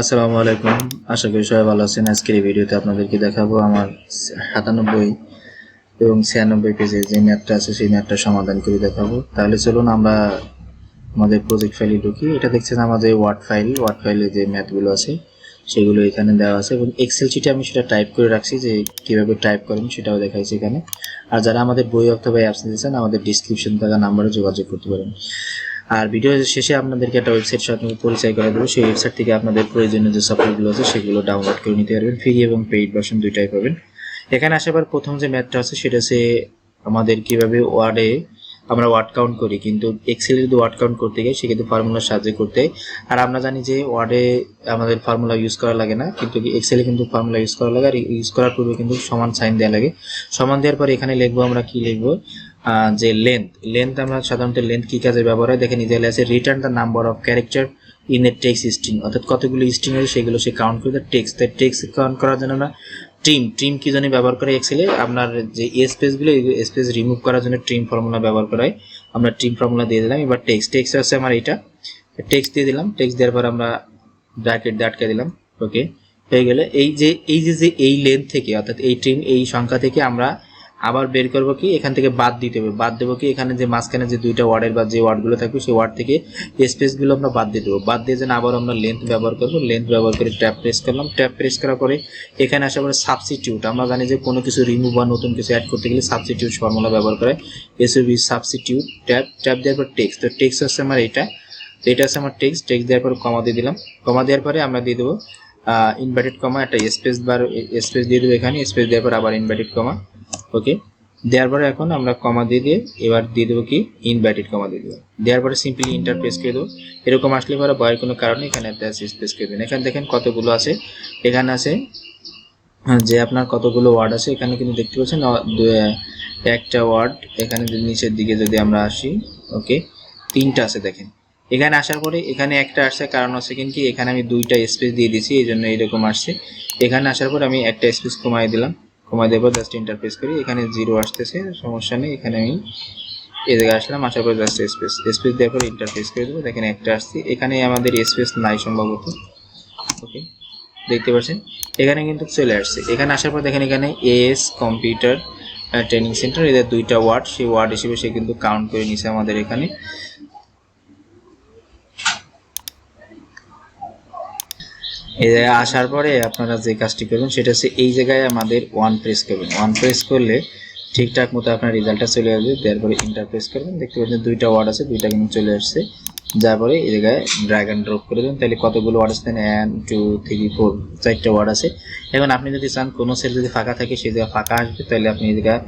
আসসালামু আলাইকুম। আশা করি সবাই ভালো আছেন। আজকের এই ভিডিওতে আপনাদেরকে দেখাবো আমার সাতানব্বই এবং ছিয়ানব্বই পেজে যে ম্যাপটা আছে, সেই ম্যাপটা সমাধান করে দেখাবো। তাহলে চলুন আমরা আমাদের প্রজেক্ট ফাইলে ঢুকি। এটা দেখছেন আমাদের ওয়ার্ড ফাইল ওয়ার্ড ফাইলে যে ম্যাথগুলো আছে, সেগুলো এখানে দেওয়া আছে এবং এক্সেল শিটে আমি সেটা টাইপ করে রাখছি যে কীভাবে টাইপ করবেন সেটাও দেখাইছি এখানে। আর যারা আমাদের বই অথবা অ্যাপস নিতেছেন আমাদের ডিসক্রিপশন থাকা নাম্বারে যোগাযোগ করতে পারেন। আর ভিডিও শেষে আপনাদেরকে একটা ওয়েবসাইট সাথে পরিচয় করে দেবো। সেই ওয়েবসাইট থেকে আপনাদের প্রয়োজনীয় যে সফটওয়্যারগুলো আছে, সেগুলো ডাউনলোড করে নিতে পারবেন। ফ্রি এবং পেইড ভার্সন দুইটাই পাবেন। এখানে আসার পর প্রথম যে ম্যাথটা আছে, সেটা হচ্ছে আমাদের কীভাবে ওয়ার্ডে আমরা ওয়ার্ড কাউন্ট করি, কিন্তু এক্সেলে যদি ওয়ার্ড কাউন্ট করতে যাই সেক্ষেত্রে ফর্মুলার সাহায্যে করতে। আর আমরা জানি যে ওয়ার্ডে আমাদের ফর্মুলা ইউজ করা লাগে না, কিন্তু এক্সেলে কিন্তু ফর্মুলা ইউজ করা লাগে, আর ইউজ করার পূর্বে কিন্তু সমান সাইন দেওয়া লাগে। সমান দেওয়ার পর এখানে লিখব আমরা কি লিখব? যে লেন্থ লেন্থ আমরা সাধারণত লেন্থ কি কাজে ব্যবহার হয়? দেখে নিজে আছে return the number of character in a text string অর্থাৎ কতগুলো স্ট্রিং আছে সেগুলো সে কাউন্ট করে টেক্স তাই টেক্স কাউন্ট করার জন্য আমরা ট্রিম ট্রিম কি জানি ব্যবহার করে এক্সেলে আপনার যে স্পেসগুলো স্পেস রিমুভ করার জন্য ট্রিম ফর্মুলা ব্যবহার করা হয়। আমরা ট্রিম ফর্মুলা দিয়ে দিলাম। এবার টেক্সট টেক্সট আছে আমার এটা টেক্সট দিয়ে দিলাম। টেক্সট দেওয়ার পর আমরা ব্র্যাকেট দিয়ে আটকে দিলাম। ওকে হয়ে গেলে এই যে এই যে যে এই লেন্থ থেকে, অর্থাৎ এই ট্রিম এই সংখ্যা থেকে আমরা আবার বের করব কি? এখান থেকে বাদ দিতে হবে। বাদ দেবো কি? এখানে যে মাঝখানে যে দুইটা ওয়ার্ডের বা যে ওয়ার্ডগুলো থাকবে, সেই ওয়ার্ড থেকে স্পেসগুলো আমরা বাদ দিয়ে দেবো। বাদ দিয়ে যেন আবার আমরা লেন্থ ব্যবহার করব। লেন্থ ব্যবহার করে ট্যাপ প্রেস করলাম। ট্যাপ প্রেস করার পরে এখানে আসার পরে সাবস্টিটিউট আমরা জানি যে কোনো কিছু রিমুভ বা নতুন কিছু অ্যাড করতে গেলে সাবস্টিটিউট ফর্মুলা ব্যবহার করে এসওবি সাবস্টিটিউট ট্যাপ ট্যাপ দেওয়ার পর টেক্সট তো টেক্সট হচ্ছে আমার এটা। তো এটা হচ্ছে আমার টেক্সট টেক্সট দেওয়ার পর কমা দিয়ে দিলাম। কমা দেওয়ার পরে আমরা দিয়ে দেবো ইনভার্টেড কমা একটা স্পেস বার স্পেস দিয়ে দেবো এখানে। স্পেস দেওয়ার পর আবার ইনভার্টেড কমা ওকে দেওয়ার পরে এখন আমরা কমা দিয়ে দিয়ে এবার দিয়ে দেবো কি? ইনভার্টেড কমা দিয়ে দেবো। দেওয়ার পরে সিম্পলি ইন্টারপ্রেস করে দেবো। এরকম আসলে পরে ভয়ের কোনো কারণে এখানে স্পেস করে দেবেন এখানে দেখেন কতগুলো আছে। এখানে আছে আহ, যে আপনার কতগুলো ওয়ার্ড আছে এখানে কিন্তু দেখতে পাচ্ছেন একটা ওয়ার্ড এখানে নিচের দিকে যদি আমরা আসি ওকে তিনটা আছে দেখেন। এখানে আসার পরে এখানে একটা আসছে কারণ হচ্ছে কিন্তু এখানে আমি দুইটা স্পেস দিয়ে দিয়েছি এই জন্য এরকম আসছে। এখানে আসার পর আমি একটা স্পেস কমাই দিলাম। কমাই দেবো জাস্ট ইন্টারপ্রেস করি। এখানে জিরো আসতেছে, সমস্যা নেই, এখানে আমি এই জায়গায় আসলাম, আসার পর জাস্ট স্পেস স্পেস দেওয়ার পর ইন্টারপ্রেস করে দেবো, দেখেন একটা আসছে। এখানে আমাদের স্পেস নাই সম্ভবত। ওকে দেখতে পাচ্ছেন? এখানে কিন্তু চলে আসছে। এখানে আসার পর দেখেন এখানে এস কম্পিউটার ট্রেনিং সেন্টার এদের দুইটা ওয়ার্ড সেই ওয়ার্ড হিসেবে সে কিন্তু কাউন্ট করে নিছে আমাদের এখানে। এই জায়গায় আসার পরে আপনারা যে কাজটি করবেন, সেটা হচ্ছে এই জায়গায় আমাদের ওয়ান প্রেস করবেন। ওয়ান প্রেস করলে ঠিকঠাক মতো আপনার রেজাল্টটা চলে আসবে। দেওয়ার পরে ইন্টার প্রেস করবেন। দেখতে পাচ্ছেন দুইটা ওয়ার্ড আছে, দুইটা কিন্তু চলে আসছে। যার পরে এই জায়গায় ড্র্যাগ অ্যান্ড ড্রপ করে দেবেন। তাহলে কতগুলো ওয়ার্ড আছে? ওয়ান টু থ্রি ফোর চারটা ওয়ার্ড আছে। এখন আপনি যদি চান, কোনো সেল যদি ফাঁকা থাকে সেই জায়গায় ফাঁকা আসবে, তাহলে আপনি এই জায়গায়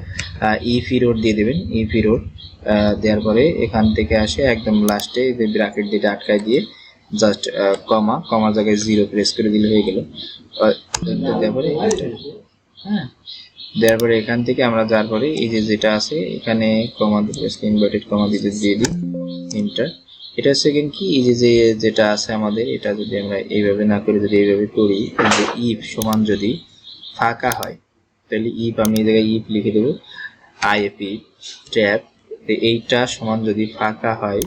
ই রোড দিয়ে দেবেন। ই ফি রোড দেওয়ার পরে এখান থেকে আসে একদম লাস্টে যে ব্র্যাকেট দিয়ে আটকায় দিয়ে জাস্ট কমা কমা জায়গায় জিরো প্রেস করে দিলে হয়ে গেল আহ, দেওয়ার পরে enter। হ্যাঁ দেওয়ার পরে এখান থেকে আমরা যার পরে এই যে যেটা আছে এখানে কমা ইনভার্টেড কমা দিতে দিয়ে দিই ইন্টার এটা সেকেন্ড কি এই যে যে যেটা আছে আমাদের এটা যদি আমরা এইভাবে না করে যদি এইভাবে করি যে ইফ সমান যদি ফাঁকা হয় তাহলে ইফ আমি এই জায়গায় ইফ লিখে দেবো আইএপি ট্যাব এইটা সমান যদি ফাঁকা হয়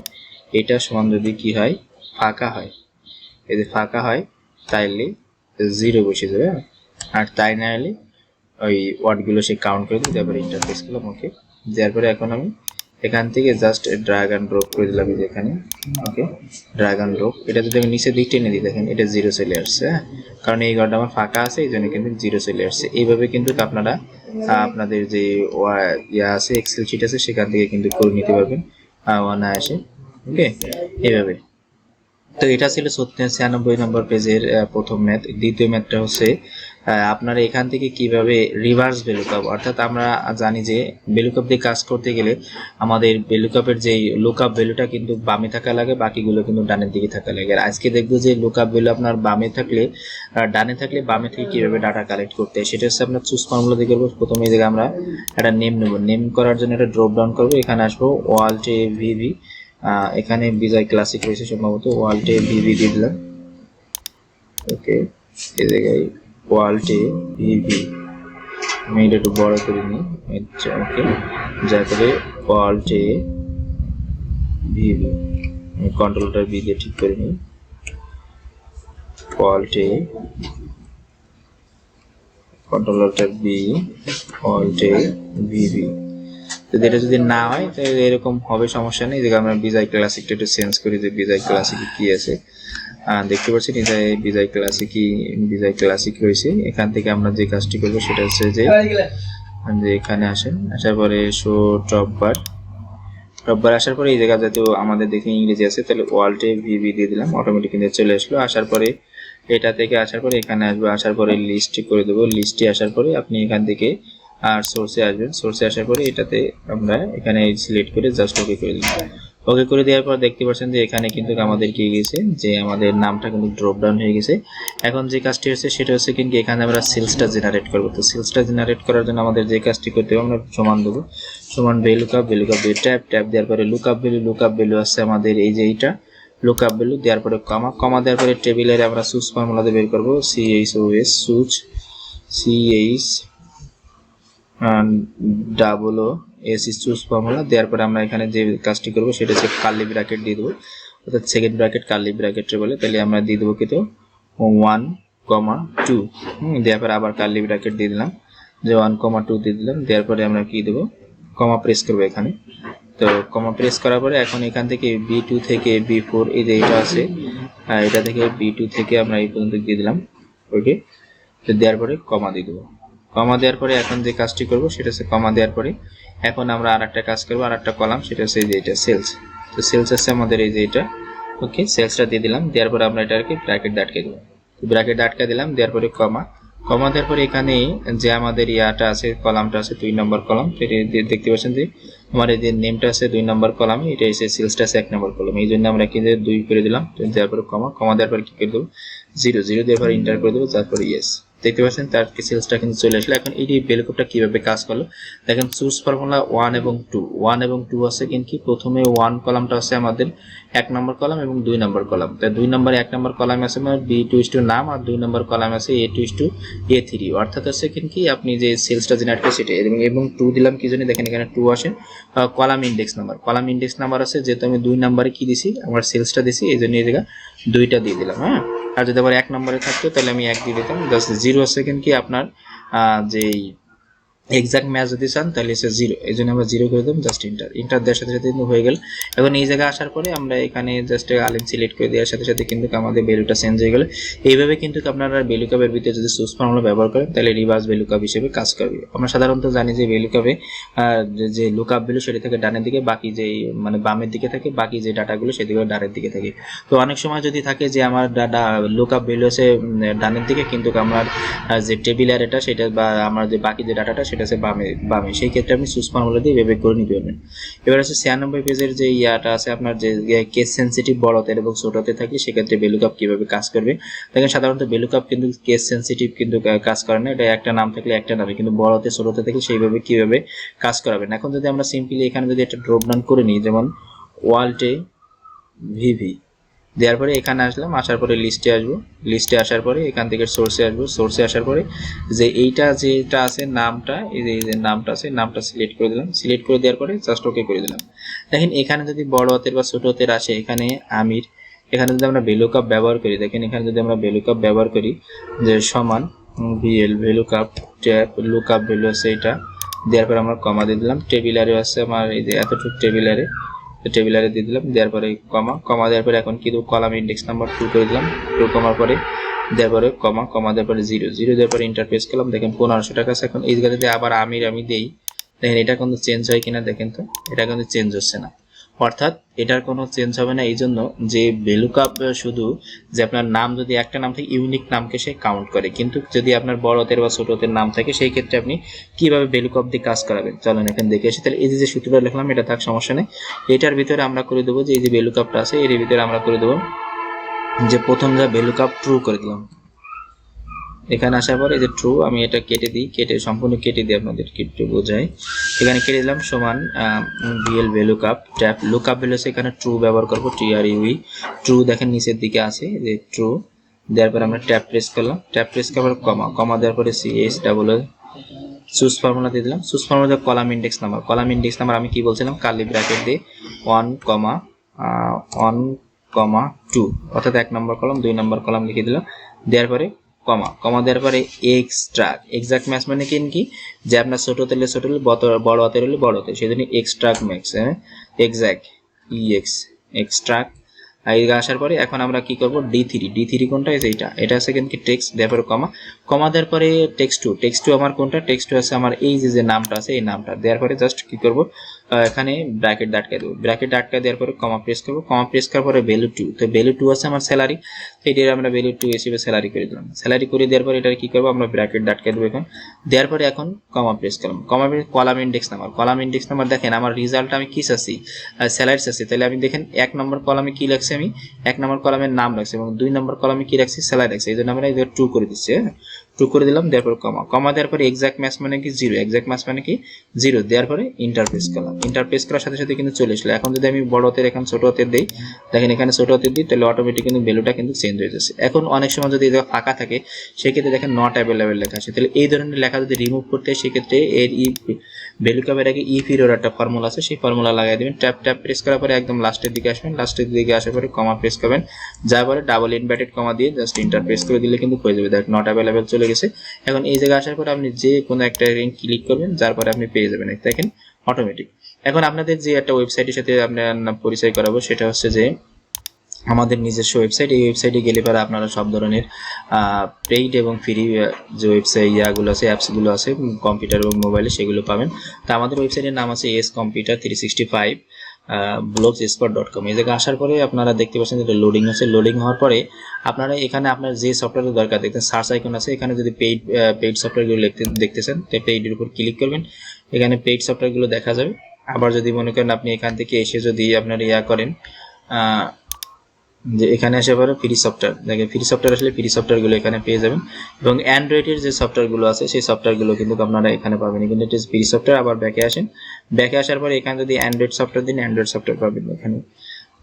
এটা সমান যদি কি হয় ফাঁকা হয়। যদি ফাঁকা হয়, তাইলে জিরো বসে যাবে হ্যাঁ? আর তাই না হলে ওই ওয়ার্ডগুলো সে কাউন্ট করে দিই তারপরে ইন্টারফেস করলাম ওকে দেওয়ার পরে এখন আমি এখান থেকে জাস্ট ড্রাগ অ্যান্ড ড্রপ করে দিলাম এখানে ওকে ড্রাগ অ্যান্ড ড্রপ এটা যদি আমি নিচের দিক টেনে দিই, দেখেন, এটা জিরো চলে আসছে হ্যাঁ? কারণ এই ঘরটা আমার ফাঁকা আছে, এই জন্য কিন্তু জিরো চলে আসছে। এইভাবে কিন্তু আপনারা আপনাদের যে ইয়া আছে এক্সেল শিট আছে, সেখান থেকে কিন্তু করে নিতে পারবেন অনায়াসে ওকে এইভাবে। তো এটা ছিল ছিয়ানব্বই নম্বর পেজের প্রথম ম্যাথ। দ্বিতীয় ম্যাথটা হচ্ছে আপনারা এখান থেকে কীভাবে রিভার্স বেলুকাপ অর্থাৎ আমরা জানি যে বেলুকাপ দিয়ে কাজ করতে গেলে আমাদের বেলুকাপের যে লুকআপ ভ্যালুটা কিন্তু বামে থাকা লাগে, বাকিগুলো কিন্তু ডানের দিকে থাকা লাগে। আর আজকে দেখব যে লুকআপ ভ্যালু আপনার বামে থাকলে ডানে থাকলে বামে থেকে কীভাবে ডাটা কালেক্ট করতে হয়, সেটা হচ্ছে আপনার চুজ ফর্মুলা দিয়ে করব। প্রথমে জায়গায় আমরা একটা নেম নেব। নেম করার জন্য একটা ড্রপ ডাউন করব, এখানে আসব ওয়ালটে ভিভি এখানে বিজয় ক্লাসিক রয়েছে সম্ভবত, ওয়ালটে ভিভি দিয়ে দিলাম। ওকে, এই জায়গায় ওয়ালটে ভিভি। আমি এটা একটু বড় করে নিই। আচ্ছা ওকে যা করে ওয়ালটে ভিভি। আমি কন্ট্রোলটা বি দিয়ে ঠিক করে নিই। alt a control alt B a vb যদি এটা যদি না হয়, তাহলে এরকম হবে, সমস্যা নেই। যে আমরা বিজয় ক্লাসিকটা একটু চেঞ্জ করি যে বিজয় ক্লাসিক কি আছে। দেখতে পাচ্ছেন এটা বিজয় ক্লাসিকই বিজয় ক্লাসিক রয়েছে এখান থেকে আমরা যে কাজটি করব, সেটা হচ্ছে যে যে এখানে আসেন, আসার পরে show top bar top bar আসার পরে এই জায়গা যেহেতু আমাদের দেখে ইংরেজি আছে, তাহলে ওয়াল্টে ভিভি দিয়ে দিলাম অটোমেটিক কিন্তু চলে আসলো। আসার পরে এটা থেকে আসার পরে এখানে আসবে, আসার পরে লিস্ট করে দেবো। লিস্টে আসার পরে আপনি এখান থেকে আর সোর্সে আসবেন। সোর্সে আসার পরে এটাতে আমরা এখানে সিলেক্ট করে জাস্ট ওকে করে দিলাম। ওকে করে দেওয়ার পর দেখতে পাচ্ছেন যে এখানে কিন্তু আমাদের কি গেছে, যে আমাদের নামটা কিন্তু ড্রপ ডাউন হয়ে গেছে। এখন যে কাজটি হচ্ছে সেটা হচ্ছে কিন্তু এখানে আমরা সেলসটা জেনারেট করব। তো সেলসটা জেনারেট করার জন্য আমাদের যে কাজটি করতে হবে, আমরা সমান দেবো। সমান ভ্যালুকাপ ভ্যালুকাপ ট্যাপ ট্যাপ দেওয়ার পরে look lookup value lookup value আছে আমাদের এই যে এইটা। লুকআপ ভ্যালু দেওয়ার পরে কমা কমা দেওয়ার পরে টেবিলের আমরা সুচ ফর্মুলাতে বের করব। CH O S choose C H double O S choose formula দেওয়ার পরে আমরা এখানে যে কাজটি করব সেটা হচ্ছে কার্লি ব্র্যাকেট দিয়ে দেবো। অর্থাৎ সেকেন্ড ব্র্যাকেট কার্লি ব্র্যাকেটে বলে, তাহলে আমরা দিয়ে দেবো কিন্তু ওয়ান কমা টু হুম, দেওয়ার পরে আবার কার্লি ব্র্যাকেট দিয়ে দিলাম। যে ওয়ান কমা টু দিয়ে দিলাম, দেওয়ার পরে আমরা কি দেবো? কমা প্রেস করব এখানে। তো কমা প্রেস করার পরে এখন এখান থেকে বি টু থেকে বি ফোর এই যে এটা আছে এটা থেকে বি টু থেকে আমরা এই পর্যন্ত দিয়ে দিলাম। ওকে তো দেওয়ার পরে কমা দিয়ে দেবো। কমা দেওয়ার পরে এখন যে কাজটি করব সেটা হচ্ছে কমা দেওয়ার পরে এখন আমরা আর একটা কাজ করব আর একটা কলাম, সেটা হচ্ছে যে এটা সেলস। তো সেলস আছে আমাদের এই যে এটা। ওকে, সেলসটা দিয়ে দিলাম, দেওয়ার পরে আমরা এটাকে ব্র্যাকেট আটকে দেবো। ব্র্যাকেট আটকে দিলাম, দেওয়ার পরে কমা। কমা দেওয়ার পরে এখানে যে আমাদের ইয়াটা আছে, কলামটা আছে দুই নম্বর কলাম দেখতে পাচ্ছেন যে আমার এই যে নেমটা আছে দুই নম্বর কলামে, এটা এসে সেলসটা আছে এক নম্বর কলাম। এই জন্য আমরা কি যে দুই করে দিলাম, দেওয়ার পরে কমা। কমা দেওয়ার পরে কি করে দেবো? জিরো। জিরো দেওয়ার পরে ইন্টার করে দেবো, তারপরে ইয়েস দেখতে পাচ্ছেন, তার সেলসটা কিন্তু চলে আসলো। এখন এই বেলকপটা কীভাবে কাজ করল, দেখেন সুস ফর্মুলা ওয়ান এবং টু ওয়ান এবং টু আছে কিন্তু প্রথমে ওয়ান কলামটা আছে আমাদের এক নম্বর কলাম এবং দুই নম্বর কলাম তাই দুই নম্বর এক নম্বর কলাম আছে আমার বি টু টু নাম আর দুই নম্বর কলাম আছে A two to A three অর্থাৎ আছে কিন্তু আপনি যে সেলসটা জেনারেট করে সেটা, এবং এবং টু দিলাম কি জন্য, দেখেন এখানে টু আসে column index number column index number আছে, যেহেতু আমি দুই নম্বরে কি দিছি, আমার সেলসটা দিছি, এই জন্য এই জায়গা দুইটা দিয়ে দিলাম হ্যাঁ? আর যদি আবার এক নম্বরে থাকতো, তাহলে আমি এক দিয়ে দিতাম। জাস্ট জিরো সেকেন্ড কি আপনার যেই এক্সাক্ট ম্যাচ যদি চান, তাহলে সে জিরো এই জন্য আমরা জিরো করে দিলাম জাস্ট ইন্টার ইন্টার দেওয়ার সাথে সাথে কিন্তু হয়ে গেল। এখন এই জায়গায় আসার পরে আমরা এখানে জাস্ট আলিম সিলেক্ট করে দেওয়ার সাথে সাথে কিন্তু আমাদের ভ্যালুটা চেঞ্জ হয়ে গেল। এইভাবে কিন্তু আপনারা ভ্যালু কাপের ভিতরে যদি সুস ফর্মুলা ব্যবহার করেন, তাহলে রিভার্স ভ্যালু কাপ হিসেবে কাজ করবে। আমরা সাধারণত জানি যে ভ্যালু কাপে যে লুক আপ ভ্যালু সেটা থেকে ডানের দিকে, বাকি যে মানে বামের দিকে থাকে, বাকি যে ডাটাগুলো সেদিকে ডানের দিকে থাকে। তো অনেক সময় যদি থাকে যে আমার ডাটা লুক আপ ভ্যালু আছে ডানের দিকে, কিন্তু আমার যে টেবিল এটা সেটা বা আমার যে বাকি যে ডাটাটা সেটা আছে, বামে বামে। সেই ক্ষেত্রে আপনি সুস ফর্মুলা দিয়ে এভাবে করে নিতে পারবেন। এবার আছে ছিয়ানব্বই পেজের যে ইয়াটা আছে, আপনার যে কেস সেন্সিটিভ বড়তে এবং ছোটতে থাকে সেক্ষেত্রে বেলুকাপ কীভাবে কাজ করবে? দেখেন, সাধারণত বেলুকাপ কিন্তু কেস সেন্সিটিভ কিন্তু কাজ করে না। এটা একটা নাম থাকলে একটা নামে। কিন্তু বড়তে, ছোটতে থাকলে সেইভাবে কীভাবে কাজ করাবেন? এখন যদি আমরা সিম্পলি এখানে যদি একটা ড্রপ ডাউন করে নিই, যেমন ওয়ালটে ভিভি দেওয়ার পরে এখানে আসলাম, আসার পরে লিস্টে আসব। লিস্টে আসার পরে এখান থেকে সোর্সে আসব। সোর্সে আসার পরে যে এইটা যেটা আছে নামটা, এই যে নামটা আছে, নামটা সিলেক্ট করে দিলাম। সিলেক্ট করে দেওয়ার পরে জাস্ট ওকে করে দিলাম। দেখেন এখানে যদি বড় হাতের বা ছোট হাতের আসে, এখানে আমির, এখানে যদি আমরা ভ্যালু কাপ ব্যবহার করি, দেখেন এখানে যদি আমরা ভ্যালু কাপ ব্যবহার করি, যে সমান VL value cup tap look up value আছে এটা। দেওয়ার পরে আমরা কমা দিয়ে দিলাম। টেবিলারে আছে আমার, এই যে এতটুকু টেবিলারে টেবিলারে দিয়ে দিলাম, দেওয়ার পরে কমা কমা দেওয়ার পরে এখন কিন্তু কলাম ইন্ডেক্স নাম্বার টু করে দিলাম টু কমার পরে দেওয়ার পরে কমা কমা দেওয়ার পরে জিরো জিরো দেওয়ার পরে ইন্টারফেস করলাম, দেখেন পনেরোশো টাকা আছে, এখন এই জায়গাতে আবার আমির, আমি দেই। দেখেন এটা কিন্তু চেঞ্জ হয় কিনা, দেখেন তো, এটা কিন্তু চেঞ্জ হচ্ছে না। অর্থাৎ এটার কোনো চেঞ্জ হবে না এই জন্য যে ভ্যালুকাপ শুধু যে আপনার নাম যদি একটা নাম থাকে ইউনিক নামকে সে কাউন্ট করে। কিন্তু যদি আপনার বড়দের বা ছোটদের নাম থাকে, সেই ক্ষেত্রে আপনি কীভাবে ভ্যালুকাপ দিয়ে কাজ করাবেন? চলেন এখানে দেখে আসি তাহলে এই যে সূত্রটা লিখলাম, এটা থাক, সমস্যা নেই। এটার ভিতরে আমরা করে দেবো যে এই যে ভ্যালুকাপটা আছে, এর ভিতরে আমরা করে দেবো যে প্রথম যা ভ্যালুকাপ ট্রু করে দিলাম। এখানে আসার পরে এই যে ট্রু আমি এটা কেটে দিই, কেটে সম্পূর্ণ কেটে দিই আপনাদেরকে একটু বোঝাই। এখানে কেটে দিলাম সমান BL value cup tap look up value এখানে ট্রু ব্যবহার করব টি আর ইউই ট্রু দেখেন নিচের দিকে আছে যে ট্রু দেওয়ার পরে আমরা ট্যাপ প্রেস করলাম ট্যাপ প্রেস করার কমা কমা দেওয়ার পরে C S double choose formula দিয়ে দিলাম। Choose formula column index number column index number আমি কি বলছিলাম? কার্লি ব্র্যাকেট দিয়ে one comma one comma two অর্থাৎ এক নম্বর কলম দুই নম্বর কলম লিখে দিলাম। দেওয়ার পরে কমা। কমা দেওয়ার পরে এক্সট্রাক্ট এক্সাক্ট ম্যাক্স মানে কি কি? যে আপনার ছোট তেলে ছোট হলে বড়- হাতের হলে বড় হাতে সেই জন্য ম্যাক্স হ্যাঁ? এক্সাক্ট ইএক্স এক্সট্রাক্ট এই আসার পরে এখন আমরা কি করব? ডি থ্রি ডি থ্রি কোনটা? যে এটা এটা আছে কিন্তু টেক্সট দেওয়ার পরে কমা। কমা দেওয়ার পরে টেক্সট টু টেক্সট টু আমার কোনটা? টেক্সট টু আছে আমার এই যে যে নামটা আছে, এই নামটা। দেওয়ার পরে জাস্ট কি করব? এখানে ব্র্যাকেট আটকে দেবো। ব্র্যাকেট আটকে দেওয়ার পরে কমা প্রেস করব। কমা প্রেস করার পরে ভ্যালু টু তো ভ্যালু টু আছে আমার স্যালারি এটির আমরা ভ্যালু টু হিসেবে স্যালারি করে দিলাম। স্যালারি করে দেওয়ার পরে এটা কি করব? আমরা ব্র্যাকেট আটকে দেবো এখন। দেওয়ার পরে এখন কমা প্রেস করলাম। Comma press column index number column index number দেখেন, আমার রেজাল্ট আমি কি চাচ্ছি? স্যালারি চাচ্ছি। তাহলে আমি দেখেন, এক নম্বর কলামে কি লাগছে আমি? এক নম্বর কলামের নাম রাখছি এবং দুই নম্বর কলামে কি রাখছি স্যালারি রাখছি এই জন্য আমরা এদের টু করে দিচ্ছি হ্যাঁ? টু করে দিলাম, দেওয়ার পরে কমা কমা দেওয়ার পরে এক্সাক্ট ম্যাচ মানে কি জিরো এক্সাক্ট ম্যাচ মানে কি জিরো দেওয়ার পরে ইন্টারফেস করলাম ইন্টারফেস করার সাথে সাথে কিন্তু চলে আসলো। এখন যদি আমি বড় হাতের এখানে ছোট হাতের দিই, দেখেন এখানে ছোট হাতের দিই, তাহলে অটোমেটিক কিন্তু ভ্যালুটা কিন্তু চেঞ্জ হয়ে যাচ্ছে। এখন অনেক সময় যদি এটা ফাঁকা থাকে, সেক্ষেত্রে দেখেন নট অ্যাভেলেবেল লেখা আছে। তাহলে এই ধরনের লেখা যদি রিমুভ করতে হয়, সেক্ষেত্রে এর ই ভ্যালু কাপের আগে ই ফিরোর একটা ফর্মুলা আছে, সেই ফর্মুলা লাগাই দেবেন। ট্যাপ ট্যাপ প্রেস করার পরে একদম লাস্টের দিকে আসবেন। লাস্টের দিকে আসার পরে কমা প্রেস করবেন। যার পরে ডাবল ইনভার্টেড কমা দিয়ে জাস্ট ইন্টার প্রেস করে দিলে কিন্তু হয়ে যাবে। দেখ নট অ্যাভেলেবেল চলে গেছে। এখন এই জায়গায় আসার পরে আপনি যে কোনো একটা রিং ক্লিক করবেন, যার পরে আপনি পেয়ে যাবেন। দেখেন অটোমেটিক এখন আপনাদের যে একটা ওয়েবসাইটের সাথে আপনার পরিচয় করাবো, সেটা হচ্ছে যে আমাদের নিজস্ব ওয়েবসাইট এই ওয়েবসাইটে গেলে পরে আপনারা সব ধরনের পেইড এবং ফ্রি যে ওয়েবসাইট ইয়াগুলো আছে অ্যাপসগুলো আছে কম্পিউটার এবং মোবাইলে সেগুলো পাবেন। তো আমাদের ওয়েবসাইটের নাম আছে S computer three sixty five blogs spot dot com এই জায়গায় আসার পরে আপনারা দেখতে পাচ্ছেন যেটা লোডিং আছে। লোডিং হওয়ার পরে আপনারা এখানে আপনার যে সফটওয়্যারের দরকার দেখতেন সার্চ আইকন আছে। এখানে যদি পেইড পেইড সফটওয়্যারগুলো লিখতে, দেখতেছেন, তো পেইডের উপর ক্লিক করবেন। এখানে পেইড সফটওয়্যারগুলো দেখা যাবে। আবার যদি মনে করেন আপনি এখান থেকে এসে যদি আপনার ইয়া করেন যে এখানে আসে পরে ফ্রি সফটওয়্যার দেখেন ফ্রি সফটওয়্যার আসলে ফ্রি সফটওয়্যারগুলো এখানে পেয়ে যাবেন। এবং অ্যান্ড্রয়েডের যে সফটওয়্যারগুলো আছে, সেই সফটওয়্যারগুলো কিন্তু আপনারা এখানে পাবেন। কিন্তু এটা ফ্রি সফটওয়্যার আবার ব্যাকে আসেন। ব্যাকে আসার পরে এখানে যদি অ্যান্ড্রয়েড সফটওয়্যার দিন অ্যান্ড্রয়েড সফটওয়্যার পাবেন এখানে।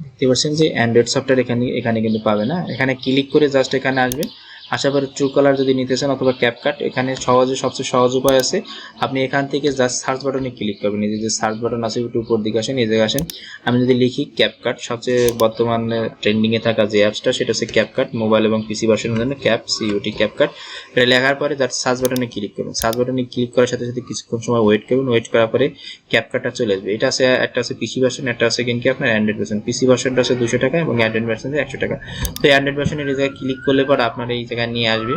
দেখতে পাচ্ছেন যে অ্যান্ড্রয়েড সফটওয়্যার এখানে এখানে কিন্তু পাবে না। এখানে ক্লিক করে জাস্ট এখানে আসবেন। আসার পরে ট্রু কালার যদি নিতে চান অথবা ক্যাপকাট এখানে সহজে সবচেয়ে সহজ উপায় আছে। আপনি এখান থেকে জাস্ট সার্চ বাটনে ক্লিক করবেন। এই যে সার্চ বাটন আছে, একটু উপর দিকে আসেন, এই আসেন। আমি যদি লিখি ক্যাপকাট সবচেয়ে বর্তমান ট্রেন্ডিং এ থাকা যে অ্যাপসটা সেটা হচ্ছে ক্যাপকাট মোবাইল এবং পিসি ভার্সনের জন্য ক্যাপ সিওটি ক্যাপকাট এটা লেখার পরে জাস্ট সার্চ বাটনে ক্লিক করবেন। সার্চ বাটনে ক্লিক করার সাথে সাথে কিছুক্ষণ সময় ওয়েট করবেন। ওয়েট করার পরে ক্যাপকাটটা চলে আসবে। এটা আছে, একটা আছে পিসি ভার্সন একটা আছে কিন্তু আপনার অ্যান্ড্রয়েড ভার্সন পিসি ভার্সনটা আছে দুশো টাকা এবং অ্যান্ড্রয়েড ভার্সন একশো টাকা। তো অ্যান্ড্রয়েড ভার্সনের এই জায়গায় ক্লিক করলে পরে আপনার এই জায়গায় নিয়ে আসবে।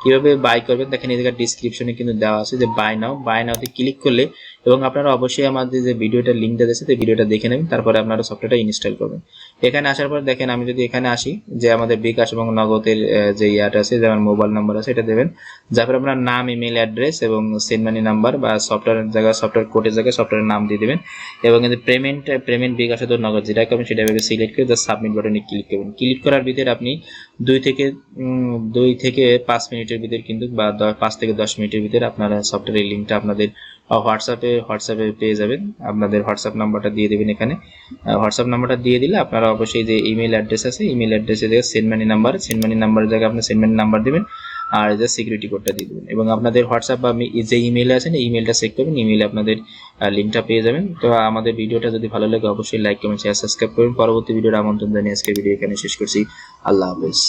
কীভাবে বাই করবেন দেখেন জায়গায় ডিসক্রিপশনে কিন্তু দেওয়া আছে যে বাই নাও বাই নাওতে ক্লিক করলে এবং আপনারা অবশ্যই আমাদের যে ভিডিওটা লিঙ্কটা দিয়েছে সেই ভিডিওটা দেখে নেবেন, তারপরে আপনারা সফটওয়্যারটা ইনস্টল করবেন। এখানে আসার পর দেখেন, আমি যদি এখানে আসি, যে আমাদের বিকাশ এবং নগদের যে ইয়াটা আছে যেমন মোবাইল নাম্বার আছে, এটা দেবেন। তারপরে আপনার নাম ইমেল অ্যাড্রেস এবং সেন্ড মানি নাম্বার বা সফটওয়্যারের জায়গায় সফটওয়্যার কোডের জায়গায় সফটওয়্যারের নাম দিয়ে দেবেন। এবং কিন্তু পেমেন্ট পেমেন্ট বিকাশ তো নগদ যেটা করবেন সেটা সিলেক্ট করে জাস্ট সাবমিট বাটনে ক্লিক করবেন। ক্লিক করার ভিতরে আপনি দুই থেকে দুই থেকে পাঁচ মিনিটের ভিতরে কিন্তু বা পাঁচ থেকে দশ মিনিটের ভিতরে আপনারা সফটওয়্যারের লিঙ্কটা আপনাদের হোয়াটসঅ্যাপে হোয়াটসঅ্যাপে পেয়ে যাবেন। আপনাদের হোয়াটসঅ্যাপ নাম্বারটা দিয়ে দেবেন এখানে। হোয়াটসঅ্যাপ নাম্বারটা দিয়ে দিলে আপনারা অবশ্যই যে ইমেল অ্যাড্রেস আছে ইমেল অ্যাড্রেসে দেখে send money number send money নাম্বারের জায়গায় আপনি সেন্ড মানি নাম্বার দেবেন আর যে সিকিউরিটি কোডটা দিয়ে দেবেন। এবং আপনাদের হোয়াটসঅ্যাপ বা যে ইমেলে আছেন ইমেলটা চেক করবেন ইমেলে আপনাদের লিঙ্কটা পেয়ে যাবেন। তো আমাদের ভিডিওটা যদি ভালো লাগে, অবশ্যই লাইক কমেন্ট শেয়ার সাবস্ক্রাইব করুন। পরবর্তী ভিডিওর আমন্ত্রণ জানিয়ে আজকে ভিডিও এখানে শেষ করছি। আল্লাহ হাফেজ।